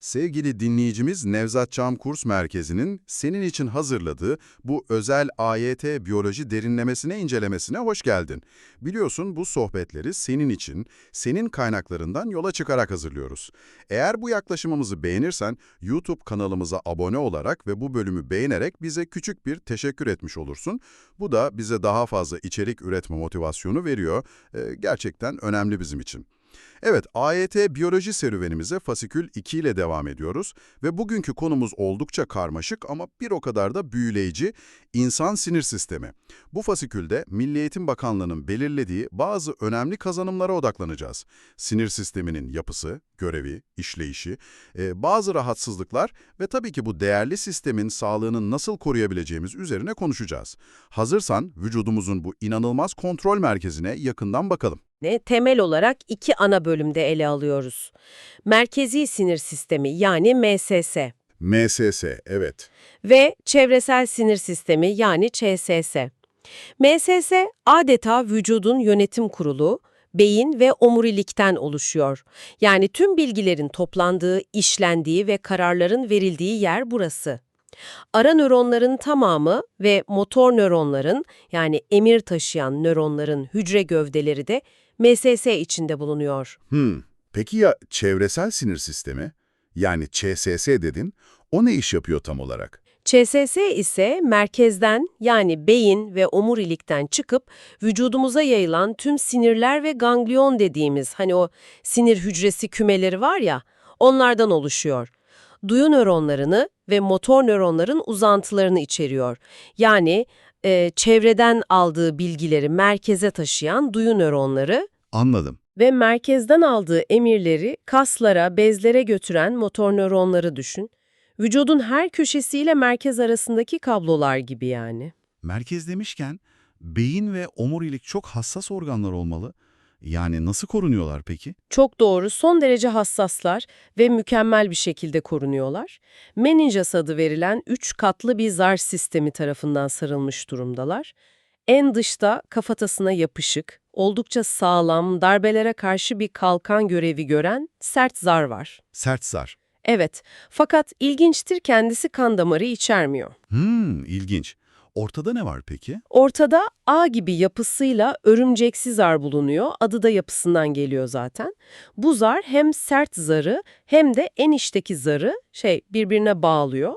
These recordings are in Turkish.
Sevgili dinleyicimiz Nevzat Çam Kurs Merkezi'nin senin için hazırladığı bu özel AYT biyoloji derinlemesine incelemesine hoş geldin. Biliyorsun bu sohbetleri senin için, senin kaynaklarından yola çıkarak hazırlıyoruz. Eğer bu yaklaşımımızı beğenirsen YouTube kanalımıza abone olarak ve bu bölümü beğenerek bize küçük bir teşekkür etmiş olursun. Bu da bize daha fazla içerik üretme motivasyonu veriyor. Ee, gerçekten önemli bizim için. Evet, AYT biyoloji serüvenimize fasikül 2 ile devam ediyoruz ve bugünkü konumuz oldukça karmaşık ama bir o kadar da büyüleyici insan sinir sistemi. Bu fasikülde Milli Eğitim Bakanlığı'nın belirlediği bazı önemli kazanımlara odaklanacağız. Sinir sisteminin yapısı, görevi, işleyişi, e, bazı rahatsızlıklar ve tabii ki bu değerli sistemin sağlığını nasıl koruyabileceğimiz üzerine konuşacağız. Hazırsan vücudumuzun bu inanılmaz kontrol merkezine yakından bakalım. Temel olarak iki ana bölümde ele alıyoruz. Merkezi sinir sistemi yani MSS MSS, evet. ve çevresel sinir sistemi yani ÇSS. MSS adeta vücudun yönetim kurulu, beyin ve omurilikten oluşuyor. Yani tüm bilgilerin toplandığı, işlendiği ve kararların verildiği yer burası. Ara nöronların tamamı ve motor nöronların yani emir taşıyan nöronların hücre gövdeleri de MSS içinde bulunuyor. Hmm. Peki ya çevresel sinir sistemi? Yani ÇSS dedin, o ne iş yapıyor tam olarak? ÇSS ise merkezden yani beyin ve omurilikten çıkıp vücudumuza yayılan tüm sinirler ve ganglion dediğimiz hani o sinir hücresi kümeleri var ya onlardan oluşuyor. Duyu nöronlarını ve motor nöronların uzantılarını içeriyor. Yani e, çevreden aldığı bilgileri merkeze taşıyan duyu nöronları Anladım. ve merkezden aldığı emirleri kaslara, bezlere götüren motor nöronları düşün. Vücudun her köşesiyle merkez arasındaki kablolar gibi yani. Merkez demişken, beyin ve omurilik çok hassas organlar olmalı. Yani nasıl korunuyorlar peki? Çok doğru, son derece hassaslar ve mükemmel bir şekilde korunuyorlar. Meninges adı verilen üç katlı bir zar sistemi tarafından sarılmış durumdalar. En dışta kafatasına yapışık, oldukça sağlam, darbelere karşı bir kalkan görevi gören sert zar var. Sert zar. Evet, fakat ilginçtir kendisi kan damarı içermiyor. Hmm, ilginç. Ortada ne var peki? Ortada A gibi yapısıyla örümceksi zar bulunuyor. Adı da yapısından geliyor zaten. Bu zar hem sert zarı hem de en içteki zarı şey birbirine bağlıyor.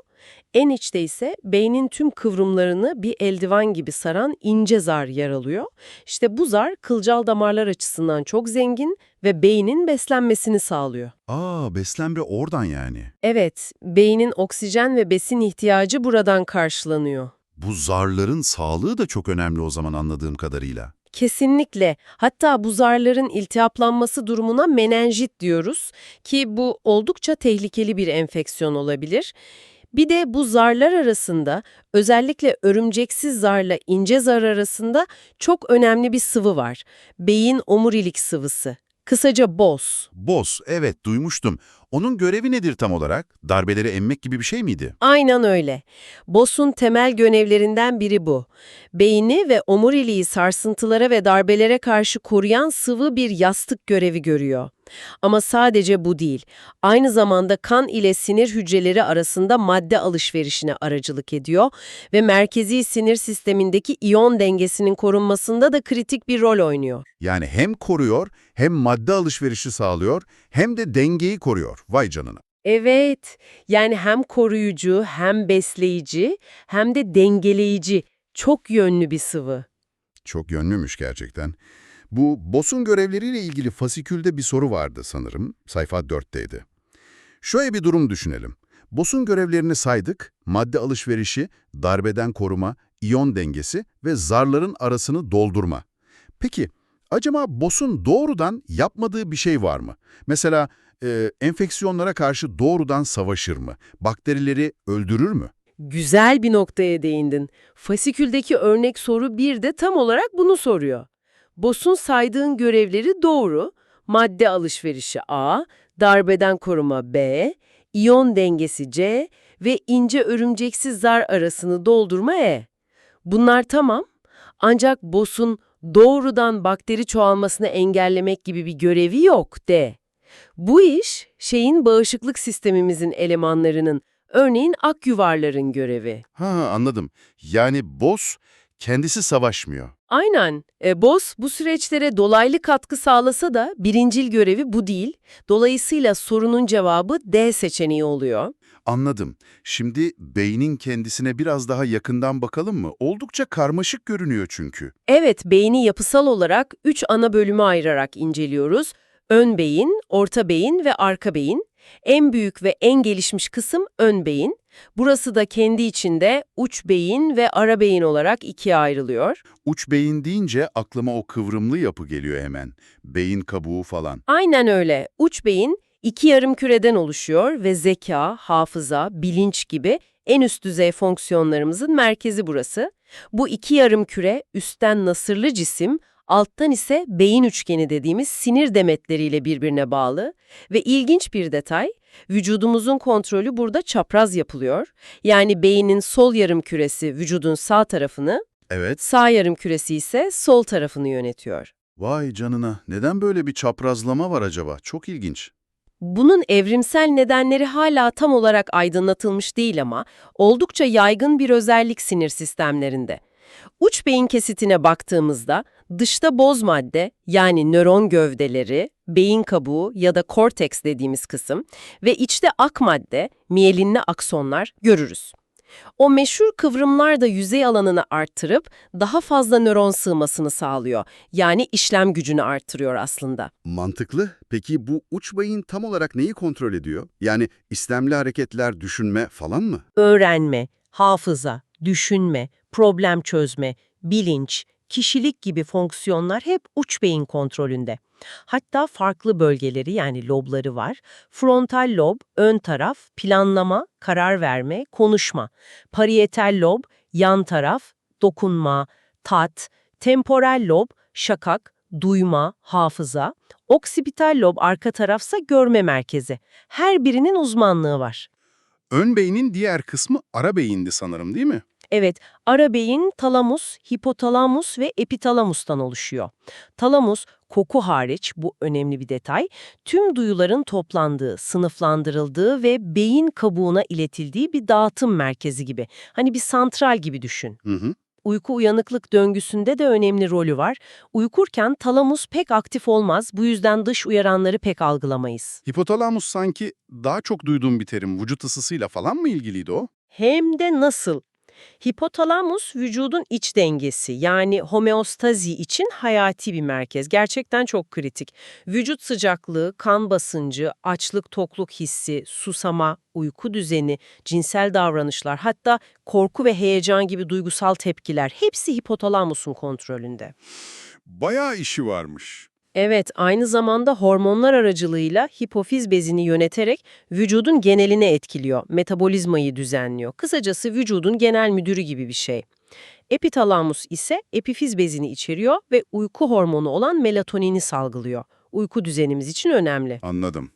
En içte ise beynin tüm kıvrımlarını bir eldiven gibi saran ince zar yer alıyor. İşte bu zar kılcal damarlar açısından çok zengin ve beynin beslenmesini sağlıyor. Aa, beslenme oradan yani. Evet, beynin oksijen ve besin ihtiyacı buradan karşılanıyor. Bu zarların sağlığı da çok önemli o zaman anladığım kadarıyla. Kesinlikle. Hatta bu zarların iltihaplanması durumuna menenjit diyoruz ki bu oldukça tehlikeli bir enfeksiyon olabilir. Bir de bu zarlar arasında özellikle örümceksiz zarla ince zar arasında çok önemli bir sıvı var. Beyin omurilik sıvısı. Kısaca BOS. Boz, evet duymuştum. Onun görevi nedir tam olarak? Darbeleri emmek gibi bir şey miydi? Aynen öyle. BOS'un temel görevlerinden biri bu. Beyni ve omuriliği sarsıntılara ve darbelere karşı koruyan sıvı bir yastık görevi görüyor. Ama sadece bu değil. Aynı zamanda kan ile sinir hücreleri arasında madde alışverişine aracılık ediyor ve merkezi sinir sistemindeki iyon dengesinin korunmasında da kritik bir rol oynuyor. Yani hem koruyor, hem madde alışverişi sağlıyor, hem de dengeyi koruyor. Vay canına. Evet, yani hem koruyucu, hem besleyici, hem de dengeleyici, çok yönlü bir sıvı. Çok yönlümüş gerçekten. Bu BOS'un görevleriyle ilgili fasikülde bir soru vardı sanırım. Sayfa 4'teydi. Şöyle bir durum düşünelim. BOS'un görevlerini saydık. Madde alışverişi, darbeden koruma, iyon dengesi ve zarların arasını doldurma. Peki, acaba BOS'un doğrudan yapmadığı bir şey var mı? Mesela e, enfeksiyonlara karşı doğrudan savaşır mı? Bakterileri öldürür mü? Güzel bir noktaya değindin. Fasiküldeki örnek soru bir de tam olarak bunu soruyor. BOS'un saydığın görevleri doğru. Madde alışverişi A, darbeden koruma B, iyon dengesi C ve ince örümceksiz zar arasını doldurma E. Bunlar tamam. Ancak BOS'un doğrudan bakteri çoğalmasını engellemek gibi bir görevi yok D. Bu iş şeyin bağışıklık sistemimizin elemanlarının, örneğin akyuvarların görevi. Ha anladım. Yani boss kendisi savaşmıyor. Aynen. E, BOS bu süreçlere dolaylı katkı sağlasa da birincil görevi bu değil. Dolayısıyla sorunun cevabı D seçeneği oluyor. Anladım. Şimdi beynin kendisine biraz daha yakından bakalım mı? Oldukça karmaşık görünüyor çünkü. Evet, beyni yapısal olarak üç ana bölüme ayırarak inceliyoruz. Ön beyin, orta beyin ve arka beyin. En büyük ve en gelişmiş kısım ön beyin. Burası da kendi içinde uç beyin ve ara beyin olarak ikiye ayrılıyor. Uç beyin deyince aklıma o kıvrımlı yapı geliyor hemen. Beyin kabuğu falan. Aynen öyle. Uç beyin iki yarım küreden oluşuyor ve zeka, hafıza, bilinç gibi en üst düzey fonksiyonlarımızın merkezi burası. Bu iki yarım küre üstten nasırlı cisim, alttan ise beyin üçgeni dediğimiz sinir demetleriyle birbirine bağlı ve ilginç bir detay, vücudumuzun kontrolü burada çapraz yapılıyor. Yani beynin sol yarım küresi vücudun sağ tarafını, Evet. sağ yarım küresi ise sol tarafını yönetiyor. Vay canına. Neden böyle bir çaprazlama var acaba? Çok ilginç. Bunun evrimsel nedenleri hala tam olarak aydınlatılmış değil ama oldukça yaygın bir özellik sinir sistemlerinde. Uç beyin kesitine baktığımızda dışta boz madde yani nöron gövdeleri, beyin kabuğu ya da korteks dediğimiz kısım ve içte ak madde, miyelinli aksonlar görürüz. O meşhur kıvrımlar da yüzey alanını arttırıp daha fazla nöron sığmasını sağlıyor. Yani işlem gücünü arttırıyor aslında. Mantıklı. Peki bu uç beyin tam olarak neyi kontrol ediyor? Yani istemli hareketler, düşünme falan mı? öğrenme, hafıza, düşünme, problem çözme, bilinç, kişilik gibi fonksiyonlar hep uç beyin kontrolünde. Hatta farklı bölgeleri yani lobları var. Frontal lob, ön taraf, planlama, karar verme, konuşma. Parietal lob, yan taraf, dokunma, tat. Temporal lob, şakak, duyma, hafıza. Oksipital lob arka tarafsa görme merkezi. Her birinin uzmanlığı var. Ön beynin diğer kısmı ara beyindi sanırım değil mi? Evet, ara beyin talamus, hipotalamus ve epitalamustan oluşuyor. Talamus, koku hariç bu önemli bir detay, tüm duyuların toplandığı, sınıflandırıldığı ve beyin kabuğuna iletildiği bir dağıtım merkezi gibi. Hani bir santral gibi düşün. Hı hı. Uyku uyanıklık döngüsünde de önemli rolü var. Uykurken talamus pek aktif olmaz, bu yüzden dış uyaranları pek algılamayız. Hipotalamus sanki daha çok duyduğum bir terim. Vücut ısısıyla falan mı ilgiliydi o? Hem de nasıl? Hipotalamus vücudun iç dengesi yani homeostazi için hayati bir merkez. Gerçekten çok kritik. Vücut sıcaklığı, kan basıncı, açlık tokluk hissi, susama, uyku düzeni, cinsel davranışlar hatta korku ve heyecan gibi duygusal tepkiler hepsi hipotalamusun kontrolünde. Bayağı işi varmış. Evet, aynı zamanda hormonlar aracılığıyla hipofiz bezini yöneterek vücudun genelini etkiliyor, metabolizmayı düzenliyor. Kısacası vücudun genel müdürü gibi bir şey. Epitalamus ise epifiz bezini içeriyor ve uyku hormonu olan melatonini salgılıyor. Uyku düzenimiz için önemli. Anladım.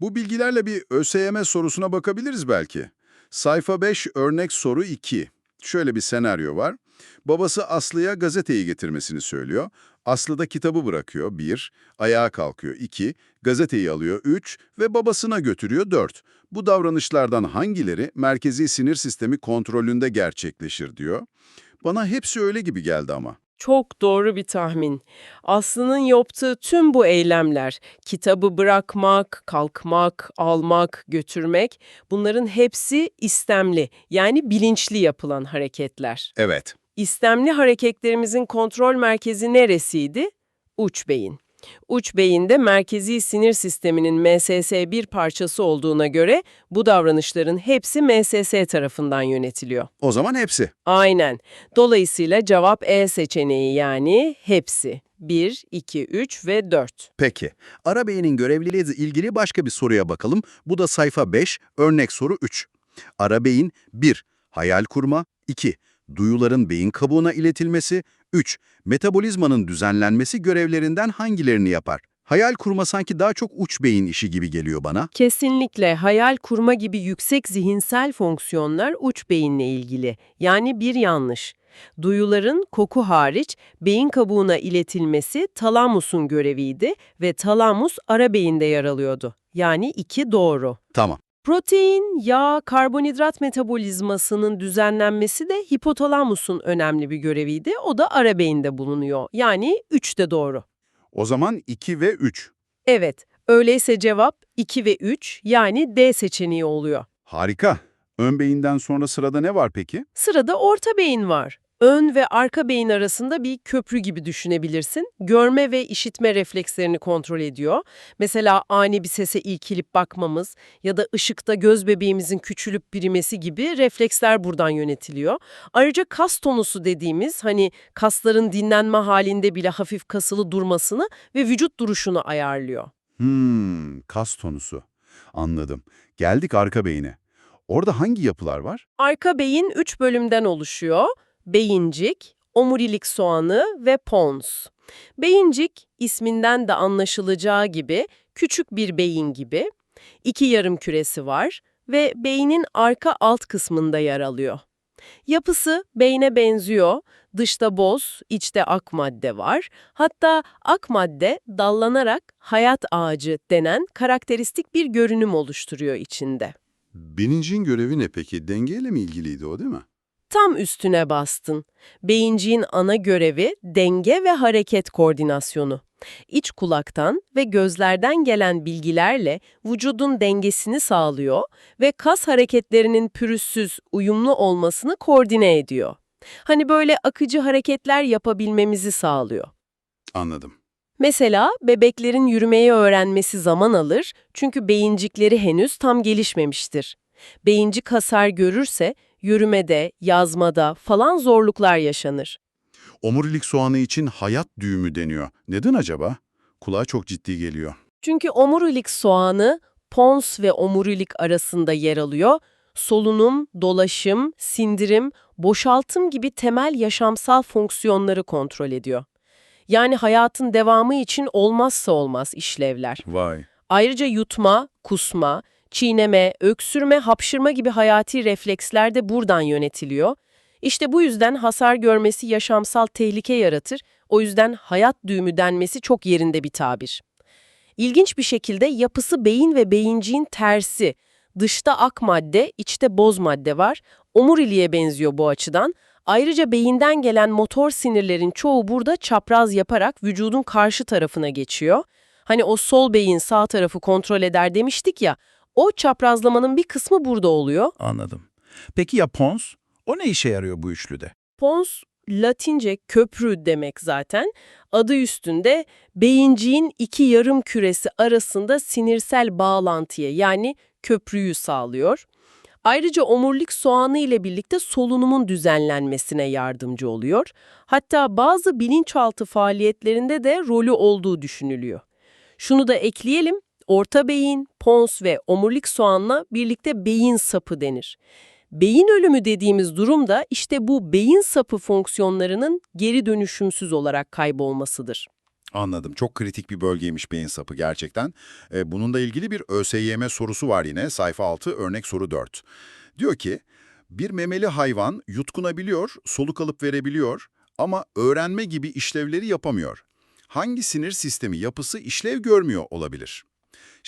Bu bilgilerle bir ÖSYM sorusuna bakabiliriz belki. Sayfa 5 örnek soru 2. Şöyle bir senaryo var. Babası Aslı'ya gazeteyi getirmesini söylüyor. Aslı da kitabı bırakıyor 1, ayağa kalkıyor 2, gazeteyi alıyor 3 ve babasına götürüyor 4. Bu davranışlardan hangileri merkezi sinir sistemi kontrolünde gerçekleşir diyor. Bana hepsi öyle gibi geldi ama. Çok doğru bir tahmin. Aslı'nın yaptığı tüm bu eylemler, kitabı bırakmak, kalkmak, almak, götürmek, bunların hepsi istemli, yani bilinçli yapılan hareketler. Evet. İstemli hareketlerimizin kontrol merkezi neresiydi? Uç beyin. Uç beyinde merkezi sinir sisteminin MSS bir parçası olduğuna göre bu davranışların hepsi MSS tarafından yönetiliyor. O zaman hepsi. Aynen. Dolayısıyla cevap E seçeneği yani hepsi. 1, 2, 3 ve 4. Peki, ara beynin görevliliğiyle ilgili başka bir soruya bakalım. Bu da sayfa 5, örnek soru 3. Ara beyin 1. Hayal kurma 2. Duyuların beyin kabuğuna iletilmesi 3. Metabolizmanın düzenlenmesi görevlerinden hangilerini yapar? Hayal kurma sanki daha çok uç beyin işi gibi geliyor bana. Kesinlikle hayal kurma gibi yüksek zihinsel fonksiyonlar uç beyinle ilgili. Yani bir yanlış. Duyuların koku hariç beyin kabuğuna iletilmesi talamusun göreviydi ve talamus ara beyinde yer alıyordu. Yani iki doğru. Tamam. Protein, yağ, karbonhidrat metabolizmasının düzenlenmesi de hipotalamusun önemli bir göreviydi. O da ara beyinde bulunuyor. Yani 3 de doğru. O zaman 2 ve 3. Evet, öyleyse cevap 2 ve 3 yani D seçeneği oluyor. Harika. Ön beyinden sonra sırada ne var peki? Sırada orta beyin var. Ön ve arka beyin arasında bir köprü gibi düşünebilirsin. Görme ve işitme reflekslerini kontrol ediyor. Mesela ani bir sese ilkilip bakmamız ya da ışıkta göz bebeğimizin küçülüp birimesi gibi refleksler buradan yönetiliyor. Ayrıca kas tonusu dediğimiz hani kasların dinlenme halinde bile hafif kasılı durmasını ve vücut duruşunu ayarlıyor. Hmm, kas tonusu. Anladım. Geldik arka beyine. Orada hangi yapılar var? Arka beyin 3 bölümden oluşuyor. Beyincik, omurilik soğanı ve pons. Beyincik, isminden de anlaşılacağı gibi küçük bir beyin gibi. İki yarım küresi var ve beynin arka alt kısmında yer alıyor. Yapısı beyne benziyor. Dışta boz, içte ak madde var. Hatta ak madde dallanarak hayat ağacı denen karakteristik bir görünüm oluşturuyor içinde. Bilincin görevi ne peki? Dengeyle mi ilgiliydi o değil mi? Tam üstüne bastın. Beyinciğin ana görevi denge ve hareket koordinasyonu. İç kulaktan ve gözlerden gelen bilgilerle vücudun dengesini sağlıyor ve kas hareketlerinin pürüzsüz, uyumlu olmasını koordine ediyor. Hani böyle akıcı hareketler yapabilmemizi sağlıyor. Anladım. Mesela bebeklerin yürümeyi öğrenmesi zaman alır çünkü beyincikleri henüz tam gelişmemiştir. Beyincik hasar görürse yürümede, yazmada falan zorluklar yaşanır. Omurilik soğanı için hayat düğümü deniyor. Neden acaba? Kulağa çok ciddi geliyor. Çünkü omurilik soğanı pons ve omurilik arasında yer alıyor. Solunum, dolaşım, sindirim, boşaltım gibi temel yaşamsal fonksiyonları kontrol ediyor. Yani hayatın devamı için olmazsa olmaz işlevler. Vay. Ayrıca yutma, kusma, çiğneme, öksürme, hapşırma gibi hayati refleksler de buradan yönetiliyor. İşte bu yüzden hasar görmesi yaşamsal tehlike yaratır. O yüzden hayat düğümü denmesi çok yerinde bir tabir. İlginç bir şekilde yapısı beyin ve beyinciğin tersi. Dışta ak madde, içte boz madde var. Omuriliğe benziyor bu açıdan. Ayrıca beyinden gelen motor sinirlerin çoğu burada çapraz yaparak vücudun karşı tarafına geçiyor. Hani o sol beyin sağ tarafı kontrol eder demiştik ya, o çaprazlamanın bir kısmı burada oluyor. Anladım. Peki ya pons? O ne işe yarıyor bu üçlüde? Pons, Latince köprü demek zaten. Adı üstünde beyinciğin iki yarım küresi arasında sinirsel bağlantıya yani köprüyü sağlıyor. Ayrıca omurilik soğanı ile birlikte solunumun düzenlenmesine yardımcı oluyor. Hatta bazı bilinçaltı faaliyetlerinde de rolü olduğu düşünülüyor. Şunu da ekleyelim, orta beyin, pons ve omurilik soğanla birlikte beyin sapı denir. Beyin ölümü dediğimiz durumda işte bu beyin sapı fonksiyonlarının geri dönüşümsüz olarak kaybolmasıdır. Anladım. Çok kritik bir bölgeymiş beyin sapı gerçekten. Ee, bununla ilgili bir ÖSYM sorusu var yine. Sayfa 6, örnek soru 4. Diyor ki, bir memeli hayvan yutkunabiliyor, soluk alıp verebiliyor ama öğrenme gibi işlevleri yapamıyor. Hangi sinir sistemi yapısı işlev görmüyor olabilir?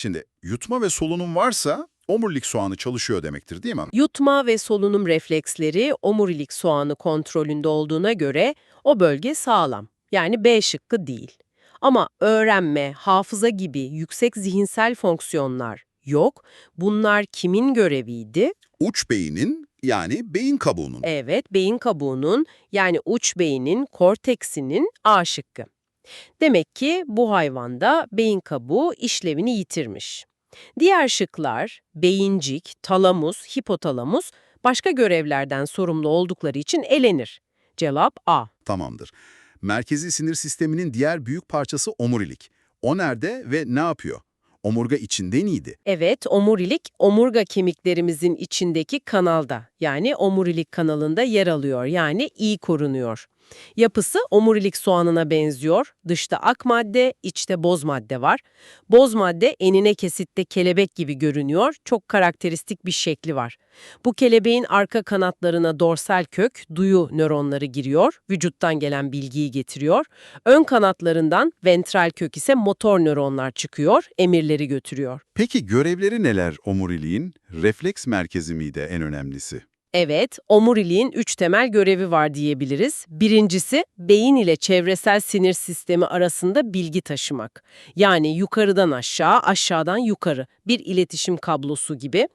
Şimdi yutma ve solunum varsa omurilik soğanı çalışıyor demektir değil mi? Yutma ve solunum refleksleri omurilik soğanı kontrolünde olduğuna göre o bölge sağlam. Yani B şıkkı değil. Ama öğrenme, hafıza gibi yüksek zihinsel fonksiyonlar yok. Bunlar kimin göreviydi? Uç beynin yani beyin kabuğunun. Evet, beyin kabuğunun yani uç beynin korteksinin A şıkkı. Demek ki bu hayvanda beyin kabuğu işlevini yitirmiş. Diğer şıklar beyincik, talamus, hipotalamus başka görevlerden sorumlu oldukları için elenir. Cevap A. Tamamdır. Merkezi sinir sisteminin diğer büyük parçası omurilik. O nerede ve ne yapıyor? Omurga içinde miydi? Evet, omurilik omurga kemiklerimizin içindeki kanalda yani omurilik kanalında yer alıyor yani iyi korunuyor. Yapısı omurilik soğanına benziyor. Dışta ak madde, içte boz madde var. Boz madde enine kesitte kelebek gibi görünüyor. Çok karakteristik bir şekli var. Bu kelebeğin arka kanatlarına dorsal kök, duyu nöronları giriyor. Vücuttan gelen bilgiyi getiriyor. Ön kanatlarından ventral kök ise motor nöronlar çıkıyor, emirleri götürüyor. Peki görevleri neler omuriliğin? Refleks merkezi miydi en önemlisi? Evet, omuriliğin üç temel görevi var diyebiliriz. Birincisi, beyin ile çevresel sinir sistemi arasında bilgi taşımak. Yani yukarıdan aşağı, aşağıdan yukarı bir iletişim kablosu gibi.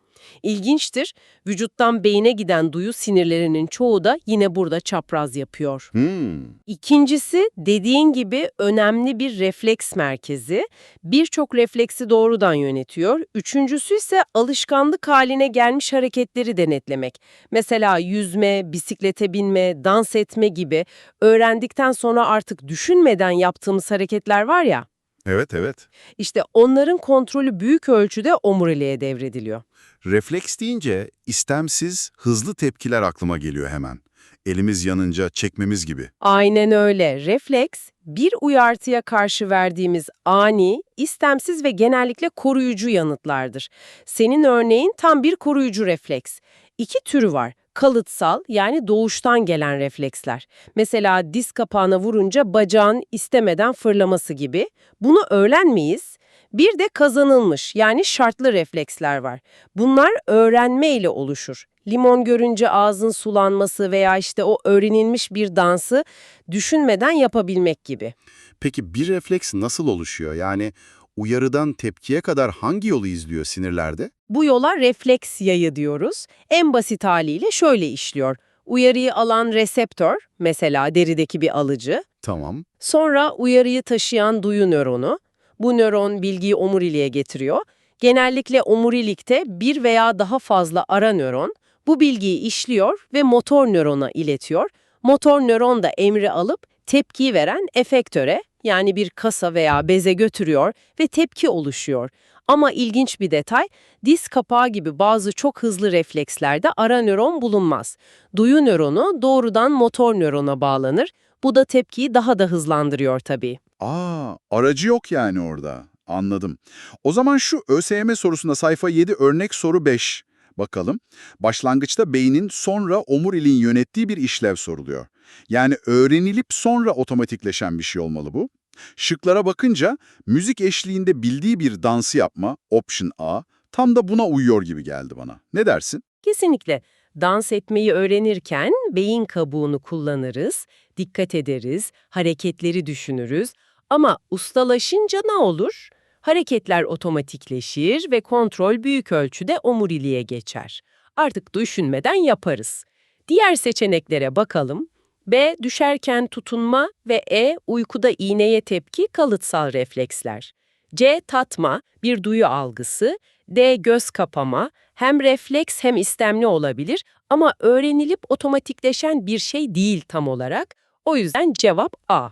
İlginçtir, vücuttan beyine giden duyu sinirlerinin çoğu da yine burada çapraz yapıyor. Hmm. İkincisi dediğin gibi önemli bir refleks merkezi. Birçok refleksi doğrudan yönetiyor. Üçüncüsü ise alışkanlık haline gelmiş hareketleri denetlemek. Mesela yüzme, bisiklete binme, dans etme gibi öğrendikten sonra artık düşünmeden yaptığımız hareketler var ya. Evet evet. İşte onların kontrolü büyük ölçüde omuriliğe devrediliyor. Refleks deyince istemsiz hızlı tepkiler aklıma geliyor hemen. Elimiz yanınca çekmemiz gibi. Aynen öyle. Refleks, bir uyartıya karşı verdiğimiz ani, istemsiz ve genellikle koruyucu yanıtlardır. Senin örneğin tam bir koruyucu refleks. İki türü var. Kalıtsal yani doğuştan gelen refleksler. Mesela diz kapağına vurunca bacağın istemeden fırlaması gibi. Bunu öğrenmeyiz. Bir de kazanılmış yani şartlı refleksler var. Bunlar öğrenme ile oluşur. Limon görünce ağzın sulanması veya işte o öğrenilmiş bir dansı düşünmeden yapabilmek gibi. Peki bir refleks nasıl oluşuyor? Yani uyarıdan tepkiye kadar hangi yolu izliyor sinirlerde? Bu yola refleks yayı diyoruz. En basit haliyle şöyle işliyor. Uyarıyı alan reseptör, mesela derideki bir alıcı, Tamam. sonra uyarıyı taşıyan duyu nöronu. Bu nöron bilgiyi omuriliğe getiriyor. Genellikle omurilikte bir veya daha fazla ara nöron bu bilgiyi işliyor ve motor nörona iletiyor. Motor nöron da emri alıp tepkiyi veren efektöre yani bir kasa veya beze götürüyor ve tepki oluşuyor. Ama ilginç bir detay, diz kapağı gibi bazı çok hızlı reflekslerde ara nöron bulunmaz. Duyu nöronu doğrudan motor nörona bağlanır. Bu da tepkiyi daha da hızlandırıyor tabii. Aa, aracı yok yani orada. Anladım. O zaman şu ÖSYM sorusunda sayfa 7 örnek soru 5. Bakalım. Başlangıçta beynin sonra omuriliğin yönettiği bir işlev soruluyor. Yani öğrenilip sonra otomatikleşen bir şey olmalı bu. Şıklara bakınca müzik eşliğinde bildiği bir dansı yapma, option A, tam da buna uyuyor gibi geldi bana. Ne dersin? Kesinlikle. Dans etmeyi öğrenirken beyin kabuğunu kullanırız, dikkat ederiz, hareketleri düşünürüz. Ama ustalaşınca ne olur? Hareketler otomatikleşir ve kontrol büyük ölçüde omuriliğe geçer. Artık düşünmeden yaparız. Diğer seçeneklere bakalım. B. Düşerken tutunma ve E. Uykuda iğneye tepki kalıtsal refleksler. C. Tatma, bir duyu algısı. D. Göz kapama, hem refleks hem istemli olabilir ama öğrenilip otomatikleşen bir şey değil tam olarak. O yüzden cevap A.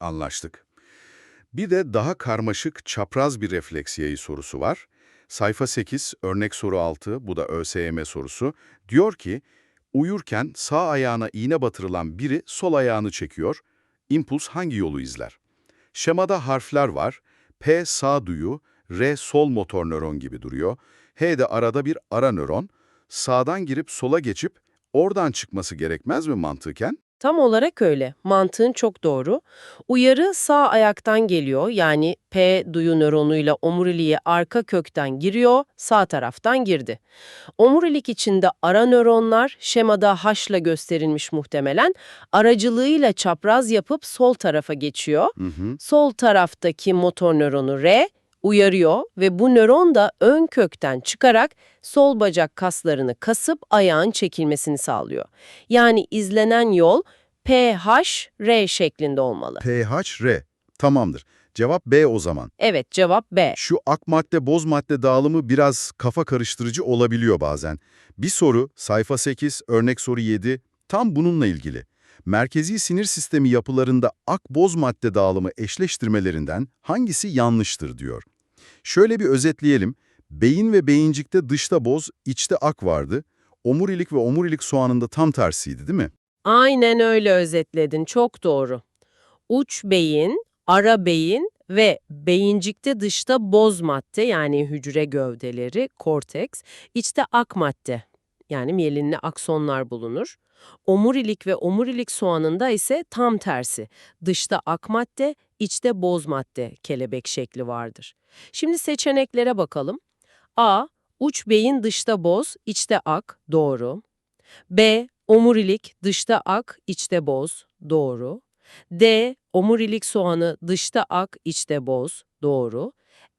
Anlaştık. Bir de daha karmaşık çapraz bir refleks yayı sorusu var. Sayfa 8, örnek soru 6, bu da ÖSYM sorusu. Diyor ki, uyurken sağ ayağına iğne batırılan biri sol ayağını çekiyor. İmpuls hangi yolu izler? Şemada harfler var. P sağ duyu, R sol motor nöron gibi duruyor. H de arada bir ara nöron. Sağdan girip sola geçip oradan çıkması gerekmez mi mantıken? Tam olarak öyle. Mantığın çok doğru. Uyarı sağ ayaktan geliyor yani P duyu nöronuyla omuriliğe arka kökten giriyor, sağ taraftan girdi. Omurilik içinde ara nöronlar şemada H'la gösterilmiş muhtemelen aracılığıyla çapraz yapıp sol tarafa geçiyor. Hı hı. Sol taraftaki motor nöronu R uyarıyor ve bu nöron da ön kökten çıkarak sol bacak kaslarını kasıp ayağın çekilmesini sağlıyor. Yani izlenen yol PH-R şeklinde olmalı. PH-R. Tamamdır. Cevap B o zaman. Evet cevap B. Şu ak madde boz madde dağılımı biraz kafa karıştırıcı olabiliyor bazen. Bir soru, sayfa 8, örnek soru 7, tam bununla ilgili. Merkezi sinir sistemi yapılarında ak-boz madde dağılımı eşleştirmelerinden hangisi yanlıştır diyor. Şöyle bir özetleyelim. Beyin ve beyincikte dışta boz, içte ak vardı. Omurilik ve omurilik soğanında tam tersiydi değil mi? Aynen öyle özetledin, çok doğru. Uç beyin, ara beyin ve beyincikte dışta boz madde yani hücre gövdeleri, korteks, içte ak madde yani miyelinli aksonlar bulunur. Omurilik ve omurilik soğanında ise tam tersi. Dışta ak madde, içte boz madde kelebek şekli vardır. Şimdi seçeneklere bakalım. A. Uç beyin dışta boz, içte ak, doğru. B. Omurilik dışta ak, içte boz, doğru. D. Omurilik soğanı dışta ak, içte boz, doğru.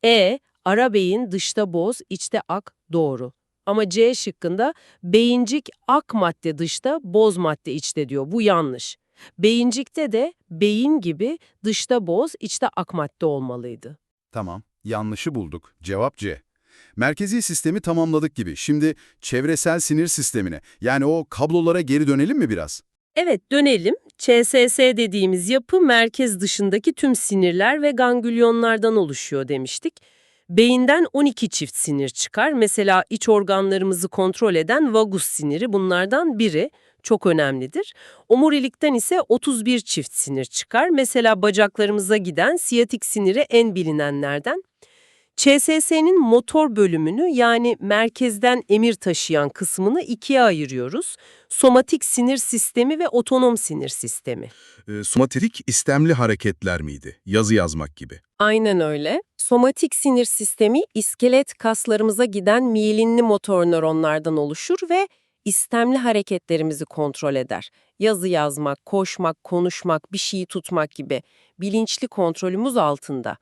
E. Ara beyin dışta boz, içte ak, doğru. Ama C şıkkında beyincik ak madde dışta, boz madde içte diyor. Bu yanlış. Beyincikte de beyin gibi dışta boz, içte ak madde olmalıydı. Tamam, yanlışı bulduk. Cevap C. Merkezi sistemi tamamladık gibi. Şimdi çevresel sinir sistemine, yani o kablolara geri dönelim mi biraz? Evet dönelim. ÇSS dediğimiz yapı merkez dışındaki tüm sinirler ve ganglionyonlardan oluşuyor demiştik. Beyinden 12 çift sinir çıkar. Mesela iç organlarımızı kontrol eden vagus siniri bunlardan biri. Çok önemlidir. Omurilikten ise 31 çift sinir çıkar. Mesela bacaklarımıza giden siyatik siniri en bilinenlerden. ÇSS'nin motor bölümünü yani merkezden emir taşıyan kısmını ikiye ayırıyoruz. Somatik sinir sistemi ve otonom sinir sistemi. E, somatik istemli hareketler miydi? Yazı yazmak gibi. Aynen öyle. Somatik sinir sistemi iskelet kaslarımıza giden miyelinli motor nöronlardan oluşur ve istemli hareketlerimizi kontrol eder. Yazı yazmak, koşmak, konuşmak, bir şeyi tutmak gibi bilinçli kontrolümüz altında.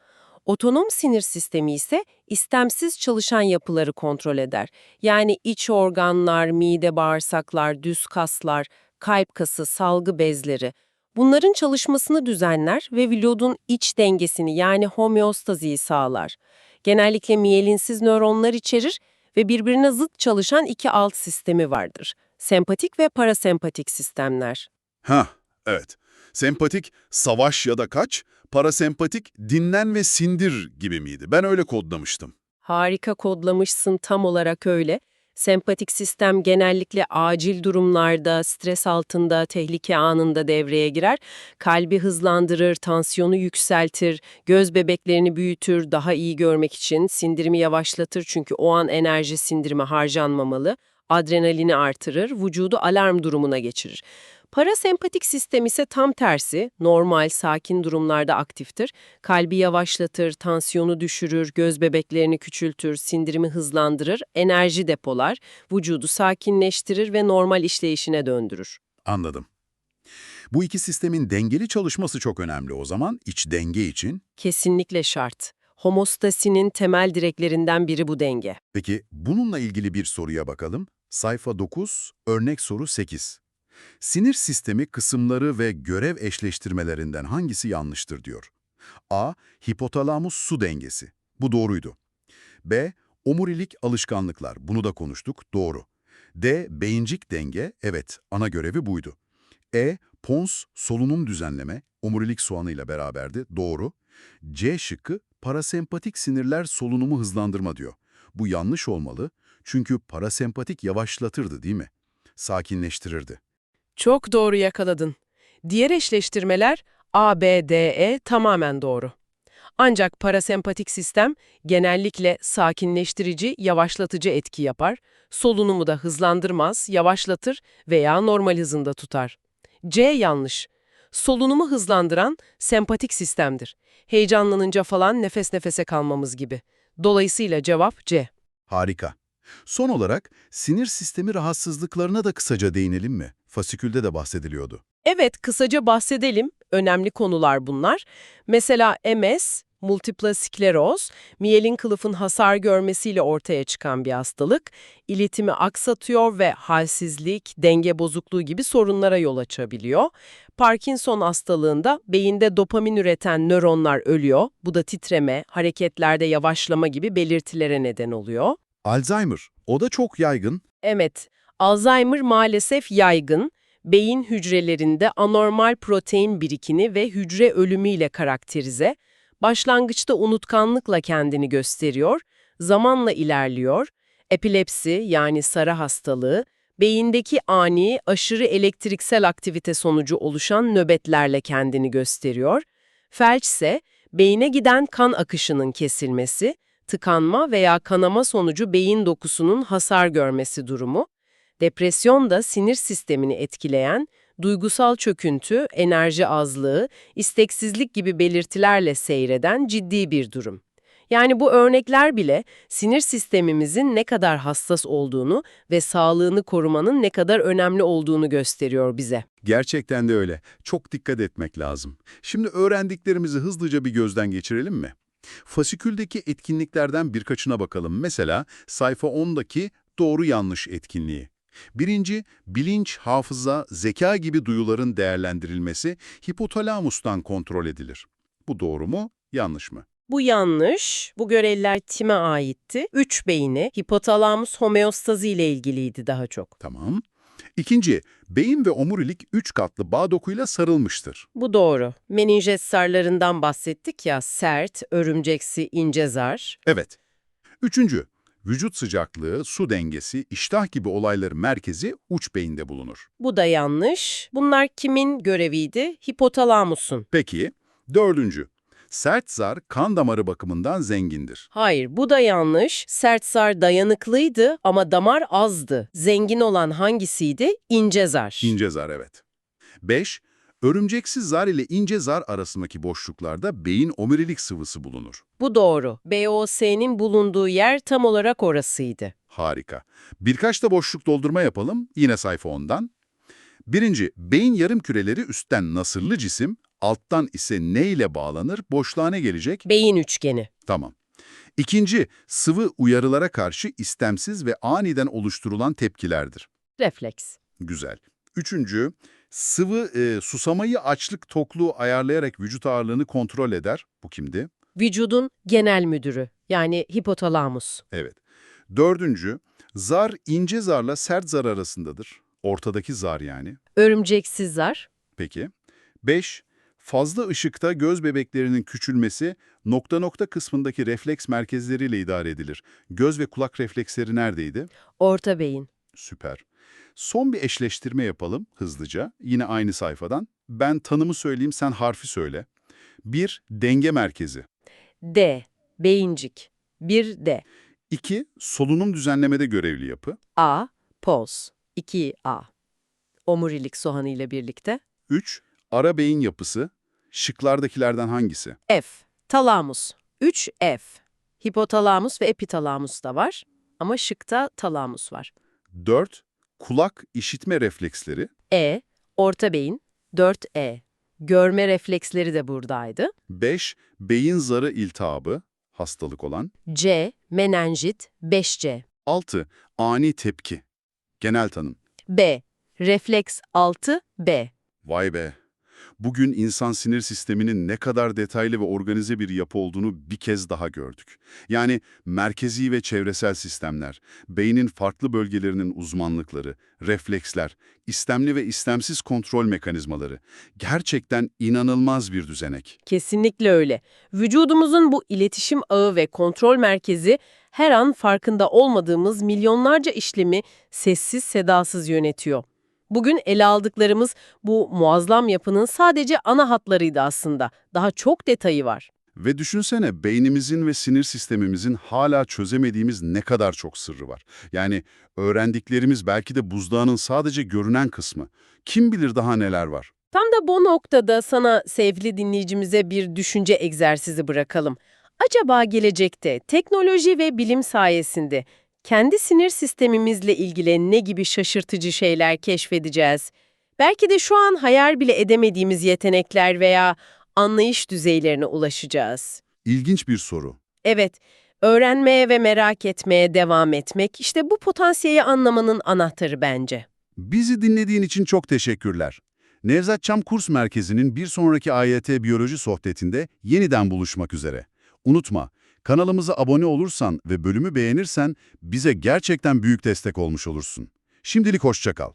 Otonom sinir sistemi ise istemsiz çalışan yapıları kontrol eder. Yani iç organlar, mide, bağırsaklar, düz kaslar, kalp kası, salgı bezleri. Bunların çalışmasını düzenler ve vücudun iç dengesini yani homeostaziyi sağlar. Genellikle miyelinsiz nöronlar içerir ve birbirine zıt çalışan iki alt sistemi vardır. Sempatik ve parasempatik sistemler. Hah, evet. Sempatik, savaş ya da kaç, parasempatik, dinlen ve sindir gibi miydi? Ben öyle kodlamıştım. Harika kodlamışsın tam olarak öyle. Sempatik sistem genellikle acil durumlarda, stres altında, tehlike anında devreye girer. Kalbi hızlandırır, tansiyonu yükseltir, göz bebeklerini büyütür, daha iyi görmek için sindirimi yavaşlatır çünkü o an enerji sindirime harcanmamalı. Adrenalini artırır, vücudu alarm durumuna geçirir. Parasempatik sistem ise tam tersi, normal, sakin durumlarda aktiftir. Kalbi yavaşlatır, tansiyonu düşürür, göz bebeklerini küçültür, sindirimi hızlandırır, enerji depolar, vücudu sakinleştirir ve normal işleyişine döndürür. Anladım. Bu iki sistemin dengeli çalışması çok önemli o zaman iç denge için. Kesinlikle şart. Homostasinin temel direklerinden biri bu denge. Peki bununla ilgili bir soruya bakalım. Sayfa 9, örnek soru 8. Sinir sistemi kısımları ve görev eşleştirmelerinden hangisi yanlıştır diyor. A. Hipotalamus su dengesi. Bu doğruydu. B. Omurilik alışkanlıklar. Bunu da konuştuk. Doğru. D. Beyincik denge. Evet, ana görevi buydu. E. Pons solunum düzenleme. Omurilik soğanıyla beraberdi. Doğru. C şıkkı parasempatik sinirler solunumu hızlandırma diyor. Bu yanlış olmalı çünkü parasempatik yavaşlatırdı değil mi? Sakinleştirirdi. Çok doğru yakaladın. Diğer eşleştirmeler A, B, D, E tamamen doğru. Ancak parasempatik sistem genellikle sakinleştirici, yavaşlatıcı etki yapar, solunumu da hızlandırmaz, yavaşlatır veya normal hızında tutar. C yanlış. Solunumu hızlandıran sempatik sistemdir. Heyecanlanınca falan nefes nefese kalmamız gibi. Dolayısıyla cevap C. Harika. Son olarak sinir sistemi rahatsızlıklarına da kısaca değinelim mi? Fasikülde de bahsediliyordu. Evet, kısaca bahsedelim. Önemli konular bunlar. Mesela MS, multiple skleroz, miyelin kılıfın hasar görmesiyle ortaya çıkan bir hastalık, iletimi aksatıyor ve halsizlik, denge bozukluğu gibi sorunlara yol açabiliyor. Parkinson hastalığında beyinde dopamin üreten nöronlar ölüyor. Bu da titreme, hareketlerde yavaşlama gibi belirtilere neden oluyor. Alzheimer, o da çok yaygın. Evet, Alzheimer maalesef yaygın. Beyin hücrelerinde anormal protein birikini ve hücre ölümüyle karakterize. Başlangıçta unutkanlıkla kendini gösteriyor, zamanla ilerliyor. Epilepsi yani sarı hastalığı, beyindeki ani, aşırı elektriksel aktivite sonucu oluşan nöbetlerle kendini gösteriyor. Felç ise beyine giden kan akışının kesilmesi, tıkanma veya kanama sonucu beyin dokusunun hasar görmesi durumu. Depresyon da sinir sistemini etkileyen, duygusal çöküntü, enerji azlığı, isteksizlik gibi belirtilerle seyreden ciddi bir durum. Yani bu örnekler bile sinir sistemimizin ne kadar hassas olduğunu ve sağlığını korumanın ne kadar önemli olduğunu gösteriyor bize. Gerçekten de öyle. Çok dikkat etmek lazım. Şimdi öğrendiklerimizi hızlıca bir gözden geçirelim mi? Fasiküldeki etkinliklerden birkaçına bakalım. Mesela sayfa 10'daki doğru yanlış etkinliği. Birinci, bilinç, hafıza, zeka gibi duyuların değerlendirilmesi hipotalamustan kontrol edilir. Bu doğru mu, yanlış mı? Bu yanlış. Bu görevler time aitti. Üç beyni, hipotalamus homeostazi ile ilgiliydi daha çok. Tamam. İkinci, beyin ve omurilik üç katlı bağ dokuyla sarılmıştır. Bu doğru. Meninjes zarlarından bahsettik ya, sert, örümceksi, ince zar. Evet. Üçüncü, vücut sıcaklığı, su dengesi, iştah gibi olayların merkezi uç beyinde bulunur. Bu da yanlış. Bunlar kimin göreviydi? Hipotalamusun. Peki, dördüncü, sert zar kan damarı bakımından zengindir. Hayır, bu da yanlış. Sert zar dayanıklıydı ama damar azdı. Zengin olan hangisiydi? İnce zar. İnce zar evet. 5. Örümceksiz zar ile ince zar arasındaki boşluklarda beyin omurilik sıvısı bulunur. Bu doğru. BOS'nin bulunduğu yer tam olarak orasıydı. Harika. Birkaç da boşluk doldurma yapalım, yine sayfa 10'dan. Birinci, beyin yarım küreleri üstten nasırlı cisim, alttan ise ne ile bağlanır, boşluğa ne gelecek? Beyin üçgeni. Tamam. İkinci, sıvı uyarılara karşı istemsiz ve aniden oluşturulan tepkilerdir. Refleks. Güzel. Üçüncü, sıvı e, susamayı açlık tokluğu ayarlayarak vücut ağırlığını kontrol eder. Bu kimdi? Vücudun genel müdürü yani hipotalamus. Evet. Dördüncü, zar ince zarla sert zar arasındadır. Ortadaki zar yani. Örümceksiz zar. Peki. Beş, fazla ışıkta göz bebeklerinin küçülmesi nokta nokta kısmındaki refleks merkezleriyle idare edilir. Göz ve kulak refleksleri neredeydi? Orta beyin. Süper. Son bir eşleştirme yapalım hızlıca. Yine aynı sayfadan. Ben tanımı söyleyeyim, sen harfi söyle. Bir, denge merkezi. D. Beyincik. 1 D. İki, solunum düzenlemede görevli yapı. A. Poz. 2 A. Omurilik soğanı ile birlikte. Üç, ara beyin yapısı. Şıklardakilerden hangisi? F. Talamus. 3 F. Hipotalamus ve epitalamus da var. Ama şıkta talamus var. Dört, kulak işitme refleksleri. E. Orta beyin. 4 E. Görme refleksleri de buradaydı. 5. Beyin zarı iltihabı, hastalık olan. C. Menenjit. 5 C. 6. Ani tepki, genel tanım. B. Refleks 6 B. Vay be! Bugün insan sinir sisteminin ne kadar detaylı ve organize bir yapı olduğunu bir kez daha gördük. Yani merkezi ve çevresel sistemler, beynin farklı bölgelerinin uzmanlıkları, refleksler, istemli ve istemsiz kontrol mekanizmaları. Gerçekten inanılmaz bir düzenek. Kesinlikle öyle. Vücudumuzun bu iletişim ağı ve kontrol merkezi her an farkında olmadığımız milyonlarca işlemi sessiz sedasız yönetiyor. Bugün ele aldıklarımız bu muazzam yapının sadece ana hatlarıydı aslında. Daha çok detayı var. Ve düşünsene beynimizin ve sinir sistemimizin hala çözemediğimiz ne kadar çok sırrı var. Yani öğrendiklerimiz belki de buzdağının sadece görünen kısmı. Kim bilir daha neler var. Tam da bu noktada sana sevgili dinleyicimize bir düşünce egzersizi bırakalım. Acaba gelecekte teknoloji ve bilim sayesinde kendi sinir sistemimizle ilgili ne gibi şaşırtıcı şeyler keşfedeceğiz? Belki de şu an hayal bile edemediğimiz yetenekler veya anlayış düzeylerine ulaşacağız. İlginç bir soru. Evet, öğrenmeye ve merak etmeye devam etmek işte bu potansiyeli anlamanın anahtarı bence. Bizi dinlediğin için çok teşekkürler. Nevzat Çam Kurs Merkezi'nin bir sonraki AYT Biyoloji sohbetinde yeniden buluşmak üzere. Unutma, kanalımıza abone olursan ve bölümü beğenirsen bize gerçekten büyük destek olmuş olursun. Şimdilik hoşça kal.